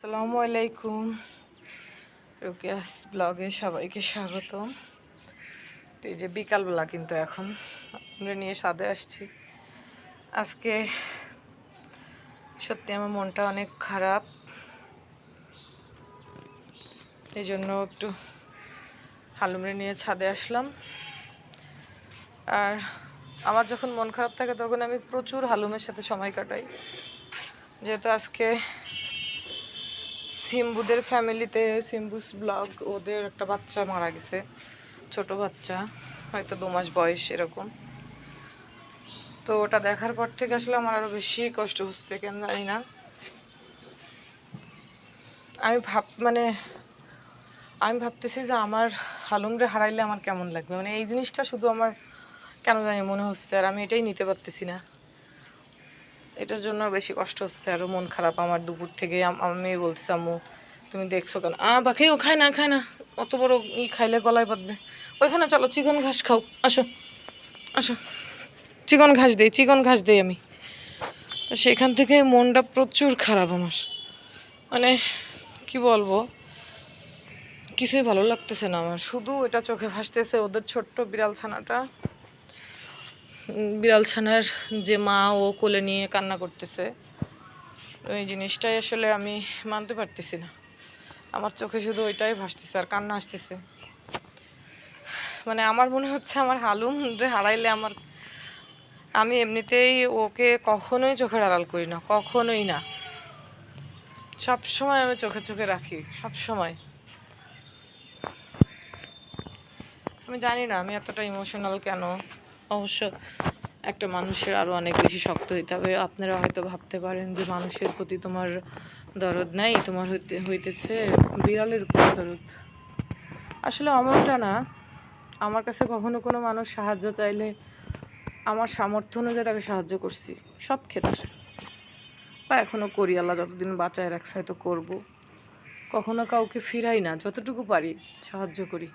আসসালামু আলাইকুম। রুকিয়াস ব্লগে সবাইকে স্বাগত এই যে বিকালবেলা কিন্তু এখন। আমরা নিয়ে সাদে আসছি। আজকে সত্যি আমার মনটা অনেক খারাপ। এই জন্য একটু হালুমরে নিয়ে ছাদে আসলাম। আর আমার যখন মন খারাপ থাকে তখন আমি প্রচুর হালুমের সাথে সময় কাটাই। যেহেতু আজকে সিম্বুদের ফ্যামিলিতে, সিম্বুস ব্লগ, ওদের একটা বাচ্চা মারা গেছে, ছোট বাচ্চা, হয়তো দু মাস বয়স এরকম। তো ওটা দেখার পর থেকে আসলে আমার আরও বেশি কষ্ট হচ্ছে, কেন জানি না। আমি ভাব মানে আমি ভাবতেছি যে আমার হালুমরে হারাইলে আমার কেমন লাগবে? মানে এই জিনিসটা শুধু আমার কেন জানি মনে হচ্ছে, আর আমি এটাই নিতে পারতেছি না। এটার জন্য বেশি কষ্ট হচ্ছে আরও মন খারাপ আমার দুপুর থেকে। আম- বলছি আম্মু, তুমি দেখছ কেন? আ বাকি ও, খায় না খায় না। অত বড় ই খাইলে গলায় বাঁধবে। ওইখানে চলো, চিকন ঘাস খাও। আসো আসো। চিকন ঘাস দেই, চিকন ঘাস দেই আমি। তো সেখান থেকে মনটা প্রচুর খারাপ আমার। মানে কি বলব? কিছুই ভালো লাগতেছে না আমার। শুধু এটা চোখে ভাসতেছে, ওদের ছোট্ট বিড়াল ছানাটা বিড়াল ছানার যে মা ও কোলে নিয়ে কান্না করতেছে, ওই জিনিসটাই আসলে আমি মানতে পারতেছি না। আমার চোখে শুধু ওইটাই ভাসতেছে আর কান্না আসতেছে। মানে আমার মনে হচ্ছে আমার হালুম হারাইলে আমার, আমি এমনিতেই ওকে কখনোই চোখের আড়াল করি না, কখনোই না। সব সময় আমি চোখে চোখে রাখি, সব সময়। আমি জানি না আমি এতটা ইমোশনাল কেন। অবশ্য একটা মানুষের আরও অনেক বেশি শক্ত হইতে হবে। আপনারা হয়তো ভাবতে পারেন যে মানুষের প্রতি তোমার দরদ নাই, তোমার হইতে, হইতেছে বিড়ালের উপর দরদ। আসলে অমনটা না, আমার কাছে কখনো কোনো মানুষ সাহায্য চাইলে আমার সামর্থ্য অনুযায়ী তাকে সাহায্য করছি, সব ক্ষেত্রে। বা এখনও করি, আল্লাহ যতদিন বাঁচায় রাখছে, হয়তো করব। কখনো কাউকে ফিরাই না, যতটুকু পারি সাহায্য করি।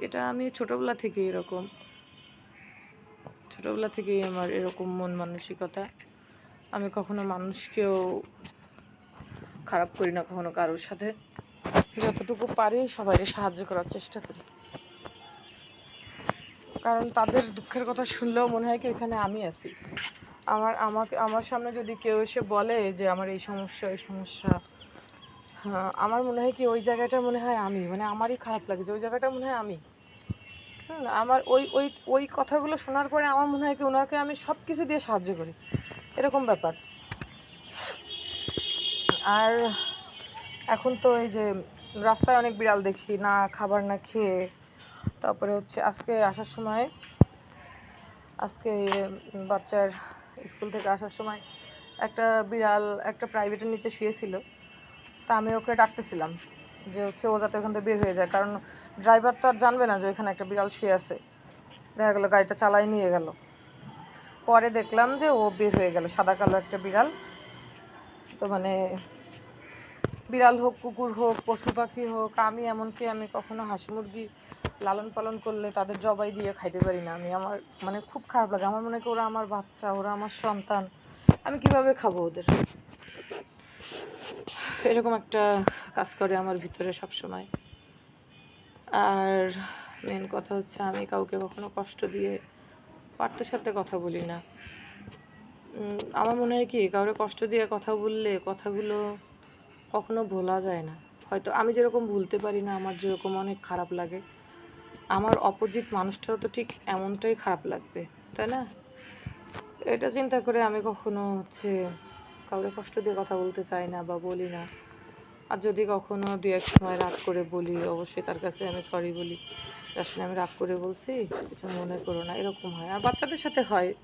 এটা আমি ছোটবেলা থেকে এরকম। ছোটবেলা থেকেই আমার এরকম মন মানসিকতা। আমি কখনো মানুষকেও খারাপ করি না কখনো কারোর সাথে। যতটুকু পারি সবাইকে সাহায্য করার চেষ্টা করি। কারণ তাদের দুঃখের কথা শুনলেও মনে হয় কি এখানে আমি আছি। আমার, আমাকে, আমার সামনে যদি কেউ এসে বলে যে আমার এই সমস্যা এই সমস্যা আমার মনে হয় কি ওই জায়গাটা মনে হয় আমি মানে আমারই খারাপ লাগে যে ওই জায়গাটা মনে হয় আমি। হুম, আমার ওই ওই ওই কথাগুলো শোনার পরে আমার মনে হয় কি ওনাকে আমি সব কিছু দিয়ে সাহায্য করি। এরকম ব্যাপার। আর এখন তো এই যে রাস্তায় অনেক বিড়াল দেখি না খাবার না খেয়ে। তারপরে হচ্ছে আজকে আসার সময় আজকে বাচ্চার স্কুল থেকে আসার সময় একটা বিড়াল একটা প্রাইভেটের নিচে শুয়েছিল। তা আমি ওকে ডাকতেছিলাম যে হচ্ছে ও যাতে ওখান থেকে বের হয়ে যায়। কারণ ড্রাইভার তো আর জানবে না যে ওইখানে একটা বিড়াল শুয়ে আছে। দেখা গেলো গাড়িটা চালাই নিয়ে গেল। পরে দেখলাম যে ও বের হয়ে গেল, সাদা কালো একটা বিড়াল। তো মানে বিড়াল হোক, কুকুর হোক, পশু পাখি হোক, আমি এমনকি আমি কখনো হাঁস মুরগি লালন পালন করলে তাদের জবাই দিয়ে খাইতে পারি না। আমি আমার মানে খুব খারাপ লাগে। আমার মনে হয় কি ওরা আমার বাচ্চা, ওরা আমার সন্তান। আমি কীভাবে খাব ওদের? এরকম একটা কাজ করে আমার ভিতরে সব সময় আর মেন কথা হচ্ছে আমি কাউকে কখনো কষ্ট দিয়ে পার্থের সাথে কথা বলি না। আমার মনে হয় কি কাউকে কষ্ট দিয়ে কথা বললে কথাগুলো কখনো ভোলা যায় না। হয়তো আমি যেরকম ভুলতে পারি না, আমার যেরকম অনেক খারাপ লাগে, আমার অপোজিট মানুষটারও তো ঠিক এমনটাই খারাপ লাগবে, তাই না? এটা চিন্তা করে আমি কখনো হচ্ছে কাউকে কষ্ট দিয়ে কথা বলতে চাই না বা বলি না। আর যদি কখনো দু এক সময় রাগ করে বলি, অবশ্যই তার কাছে আমি সরি বলি। আসলে আমি রাগ করে বলছি, কিছু মনে করো না, এরকম হয়। আর বাচ্চাদের সাথে হয়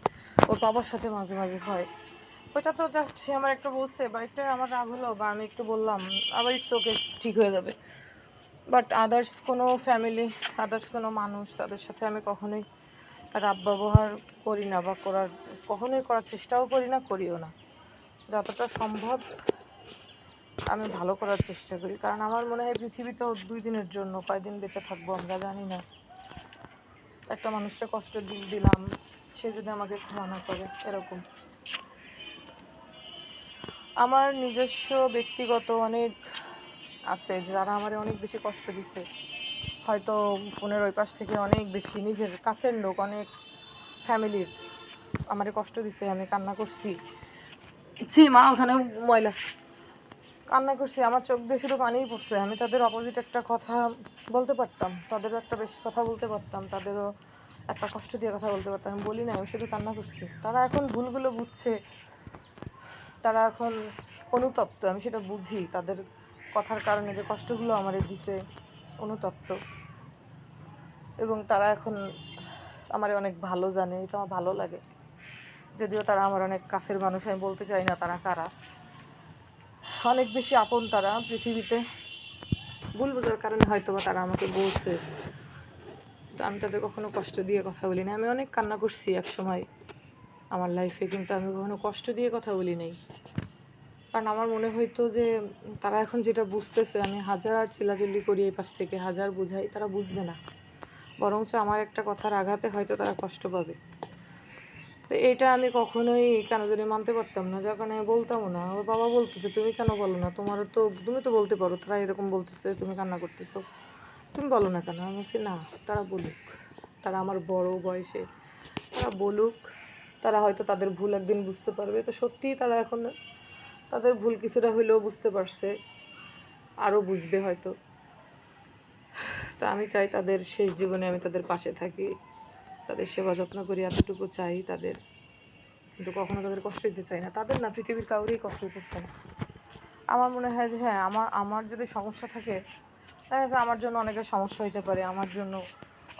ওর বাবার সাথে মাঝে মাঝে হয়। ওইটা তো জাস্ট সে আমার একটা বলছে, বা একটা আমার রাগ হলো, বা আমি একটু বললাম, আবার ইটস ওকে ঠিক হয়ে যাবে। বাট আদার্স কোনো ফ্যামিলি আদার্স কোনো মানুষ, তাদের সাথে আমি কখনোই রাব ব্যবহার করি না বা করার, কখনোই করার চেষ্টাও করি না, করিও না। যতটা সম্ভব আমি ভালো করার চেষ্টা করি। কারণ আমার মনে হয় পৃথিবীতে দুই দিনের জন্য কয়দিন বেঁচে থাকব আমরা জানি না। একটা মানুষকে কষ্ট দিল দিলাম, সে যদি আমাকে ক্ষমা না করে, এরকম। আমার নিজস্ব ব্যক্তিগত অনেক আছে যারা আমারে অনেক বেশি কষ্ট দিছে। হয়তো ফোনের ওই পাশ থেকে অনেক বেশি নিজের কাছের লোক, অনেক ফ্যামিলির আমারে কষ্ট দিছে, আমি কান্না করছি। ছি, মা, ওখানে ময়লা। কান্না করছি, আমার চোখ দিয়ে শুধু পানিই পড়ছে। আমি তাদের অপোজিট একটা কথা বলতে পারতাম। তাদেরও একটা বেশি কথা বলতে পারতাম। তাদেরও একটা কষ্ট দিয়ে কথা বলতে পারতাম। আমি বলি না আমি শুধু কান্না করছি। তারা এখন ভুলগুলো বুঝছে। তারা এখন অনুতপ্ত। আমি সেটা বুঝি। তাদের কথার কারণে যে কষ্টগুলো আমারে দিছে, অনুতপ্ত। এবং তারা এখন আমার অনেক ভালো জানে। এটা আমার ভালো লাগে। যদিও তারা আমার অনেক কাছের মানুষ, আমি বলতে চাই না তারা কারা। অনেক বেশি আপন তারা পৃথিবীতে। ভুল বোঝার কারণে হয়তো বা তারা আমাকে বলছে। আমি তাদের কখনো কষ্ট দিয়ে কথা বলি না আমি অনেক কান্না করছি এক সময় আমার লাইফে কিন্তু আমি কখনো কষ্ট দিয়ে কথা বলি নাই। কারণ আমার মনে হইতো যে তারা এখন যেটা বুঝতেছে, আমি হাজার চিল্লাচিল্লি করি এই পাশ থেকে, হাজার বুঝাই, তারা বুঝবে না। বরঞ্চ আমার একটা কথার আঘাতে হয়তো তারা কষ্ট পাবে। তো এটা আমি কখনোই কেন জানি মানতে পারতাম না। যার কারণে বলতামও না। আমার বাবা বলতো যে, তুমি কেন বলো না? তোমারও তো, তুমি তো বলতে পারো, তারা এরকম বলতেছে, তুমি কান্না করতেছো। তুমি বলো না কেন? আমি বলছি, না, তারা বলুক। তারা আমার বড় বয়সে, তারা বলুক। তারা হয়তো তাদের ভুল একদিন বুঝতে পারবে। তো সত্যিই তারা এখন তাদের ভুল কিছুটা হইলেও বুঝতে পারছে। আরও বুঝবে হয়তো। তা আমি চাই তাদের শেষ জীবনে আমি তাদের পাশে থাকি। তাদের সেবা যত্ন করি, এতটুকু চাই তাদের। কিন্তু কখনো তাদের কষ্ট দিতে চাই না। তাদের না, পৃথিবীর কাউরেই কষ্ট দিতে চাই আমার মনে হয় যে হ্যাঁ আমার আমার যদি সমস্যা থাকে, দেখা আমার জন্য অনেকের সমস্যা হইতে পারে, আমার জন্য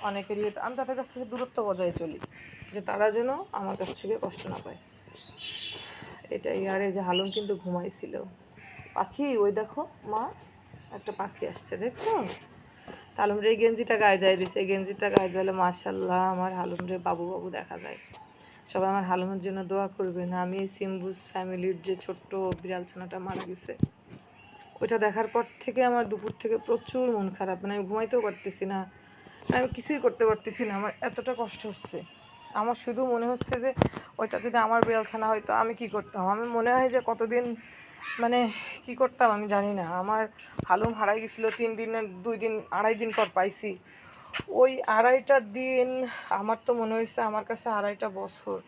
অনেকেরই আমি তাদের কাছ থেকে দূরত্ব বজায় চলি, যে তারা যেন আমার কাছ থেকে কষ্ট না পায়। এটাই, আর এই যে হালুম কিন্তু ঘুমাইছিল। পাখি, ওই দেখো, মা, একটা পাখি আসছে, দেখছ? হালুম রে এই গেঞ্জিটা গায়ে দেয় দিছে। এই গেঞ্জিটা গায়ে দিলে মার্শাল্লাহ আমার হালুম রে বাবু বাবু দেখা যায়। সবাই আমার হালুমের জন্য দোয়া করবেন। আমি সিম্বুস ফ্যামিলির যে ছোট্ট বিড়াল ছানাটা মারা গেছে, ওইটা দেখার পর থেকে আমার দুপুর থেকে প্রচুর মন খারাপ। মানে আমি ঘুমাইতেও পারতেছি না। মানে আমি কিছুই করতে পারতেছি না। আমার এতটা কষ্ট হচ্ছে। আমার শুধু মনে হচ্ছে যে, ওইটা যদি আমার বিড়াল ছানা হয়তো আমি কি করতাম? আমি মনে হয় যে কতদিন মানে কি করতাম আমি জানি না আমার হালুম হারাই গেছিল, তিন দিনের, দুই দিন, আড়াই দিন পর পাইছি। ওই আড়াইটা দিন আমার তো মনে হয়েছে আমার কাছে আড়াইটা বছর।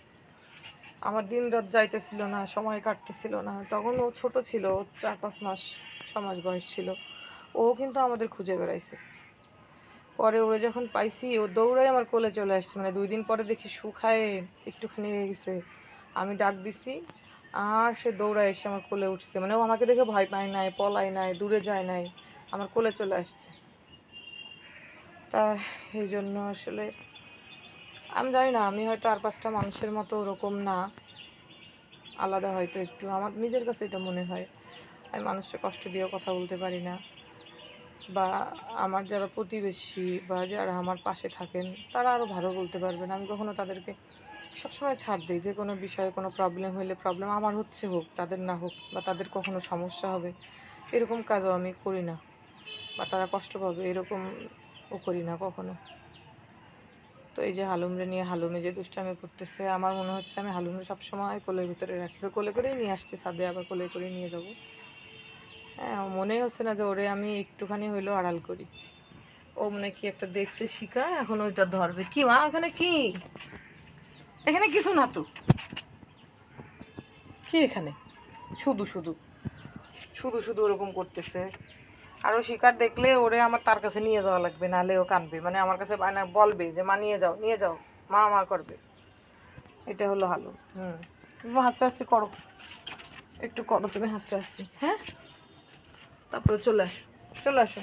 আমার দিন রাত যাইতেছিল না, সময় কাটতেছিল না। তখন ও ছোট ছিল চার পাঁচ মাস, ছ মাস বয়স ছিল। ও কিন্তু আমাদের খুঁজে বেড়াইছে। পরে ওরে যখন পাইছি, ও দৌড়াই আমার কোলে চলে আসছে। মানে দুই দিন পরে দেখি শুকায় একটুখানি হয়ে গেছে। আমি ডাক দিছি আর সে দৌড়ায় এসে আমার কোলে উঠছে। মানে ও আমাকে দেখে ভয় পায় নাই, পলায় নাই, দূরে যায় নাই, আমার কোলে চলে আসছে। তা এই জন্য আসলে আমি জানি না, আমি হয়তো আর পাঁচটা মানুষের মতো ওরকম না। আলাদা হয়তো একটু, আমার নিজের কাছে এটা মনে হয়। আমি মানুষকে কষ্ট দিয়েও কথা বলতে পারি না। বা আমার যারা প্রতিবেশী বা যারা আমার পাশে থাকেন, তারা আরও ভালো বলতে পারবেন আমি কখনো তাদেরকে সবসময় ছাড় দিই, যে কোনো বিষয়ে কোনো প্রবলেম হলে প্রবলেম আমার হচ্ছে হোক, তাদের না হোক বা তাদের কখনো সমস্যা হবে, এরকম কাজও আমি করি না বা তারা কষ্ট পাবে, এরকম ও করি না কখনো। তো এই যে হালুমরে নিয়ে হালুমে যে দুষ্টামি করতেছে, আমার মনে হচ্ছে আমি হালুমরে সবসময় কোলের ভিতরে রাখি। কোলে করেই নিয়ে আসছি, ছাদে আবার কোলে করে নিয়ে যাব। হ্যাঁ মনেই হচ্ছে না যে ওরে আমি একটুখানি হইলেও আড়াল করি। ও মনে কি একটা দেখছে শিকা এখন ওইটা ধরবে। কি মা এখানে কি? এখানে কিছু না তো। কি এখানে? শুধু শুধু। শুধু শুধু ওরকম করতেছে। আরও শিকার দেখলে ওরে আমার তার কাছে নিয়ে যাওয়া লাগবে, নাহলে ও কাঁদবে। মানে আমার কাছে মানে বলবে যে, মা, নিয়ে যাও নিয়ে যাও। মা মা করবে। এটা হলো হালো। হুম। তুমি হাসতে করো। একটু করো, তুমি হাসতে হ্যাঁ? তারপরে চলে আসো চলে আসো।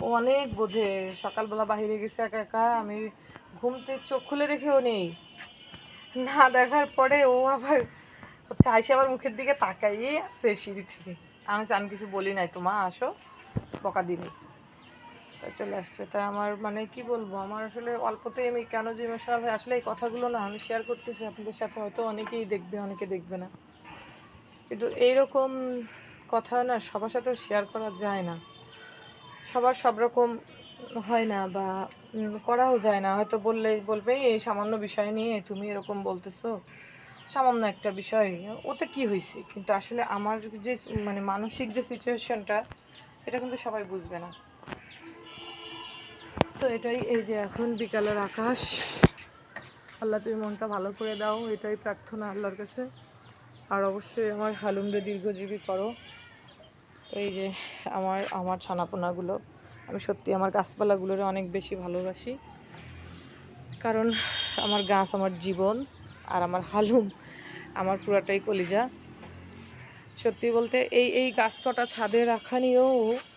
ও অনেক বোঝে। সকালবেলা বাইরে গেছে একা একা। আমি ঘুমতে চোখ খুলে দেখেও নেই। না দেখার পরে ও আবার আইসে আমার মুখের দিকে তাকাইয়েই আসছে সিঁড়ি থেকে। আমি আমি কিছু বলি নাই তো মা আসো, বকা তাই চলে আসছে। তাই আমার মানে কি বলব, আমার আসলে অল্পতেই আমি কেন যে ইমোশনাল হয়ে আসলে এই কথাগুলো না আমি শেয়ার করতেছি আপনাদের সাথে, হয়তো অনেকেই দেখবে, অনেকে দেখবে না। কিন্তু এইরকম কথা না সবার সাথে শেয়ার করা যায় না। সবার সব রকম হয় না বা করাও যায় না। হয়তো বললে, বলবে, এই সামান্য বিষয় নিয়ে তুমি এরকম বলতেছো। সামান্য একটা বিষয়। ওতে কি হয়েছে কিন্তু আসলে আমার যে মানে মানসিক যে সিচুয়েশনটা এটা কিন্তু সবাই বুঝবে না। তো এটাই, এই যে এখন বিকালের আকাশ। আল্লাহ তুমি মনটা ভালো করে দাও। এটাই প্রার্থনা আল্লাহর কাছে। আর অবশ্যই আমার হালুমরে দীর্ঘজীবী করো। তো এই যে আমার আমার ছানাপোনাগুলো। আমি সত্যি আমার গাছপালাগুলোরে অনেক বেশি ভালোবাসি। কারণ আমার গাছ আমার জীবন আর আমার হালুম, আমার পুরাটাই কলিজা। সত্যি বলতে এই এই গাছ কটা ছাদে রাখা নিয়েও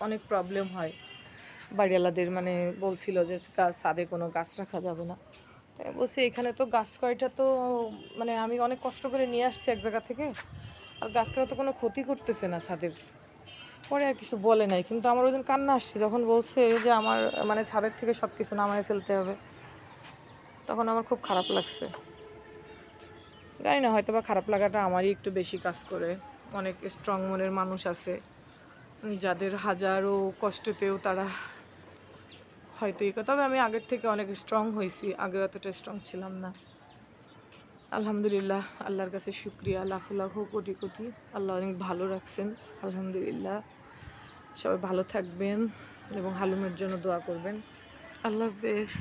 অনেক প্রবলেম হয়। বাড়িওয়ালাদের মানে বলছিল যে গাছ ছাদে কোনো গাছ রাখা যাবে না। তাই বলছি, এখানে তো গাছ কয়টা তো মানে আমি অনেক কষ্ট করে নিয়ে আসছি এক জায়গা থেকে। আর গাছ কয়টা তো কোনো ক্ষতি করতেছে না ছাদের পরে আর কিছু বলে নাই। কিন্তু আমার ওই দিন কান্না আসছে, যখন বলছে যে আমার মানে ছাদের থেকে সব কিছু নামায় ফেলতে হবে। তখন আমার খুব খারাপ লাগছে। জানি না হয়তো বা খারাপ লাগাটা আমারই একটু বেশি কাজ করে। অনেক স্ট্রং মনের মানুষ আছে, যাদের হাজারো কষ্টতেও তারা হয়তো তবে আমি আগের থেকে অনেক স্ট্রং হয়েছি আগে অতটা স্ট্রং ছিলাম না। আলহামদুলিল্লাহ, আল্লাহর কাছে শুক্রিয়া, লাখো লাখো কোটি কোটি। আল্লাহ অনেক ভালো রাখছেন, আলহামদুলিল্লাহ। সবাই ভালো থাকবেন এবং হালুমের জন্য দোয়া করবেন। আল্লাহ হাফেজ।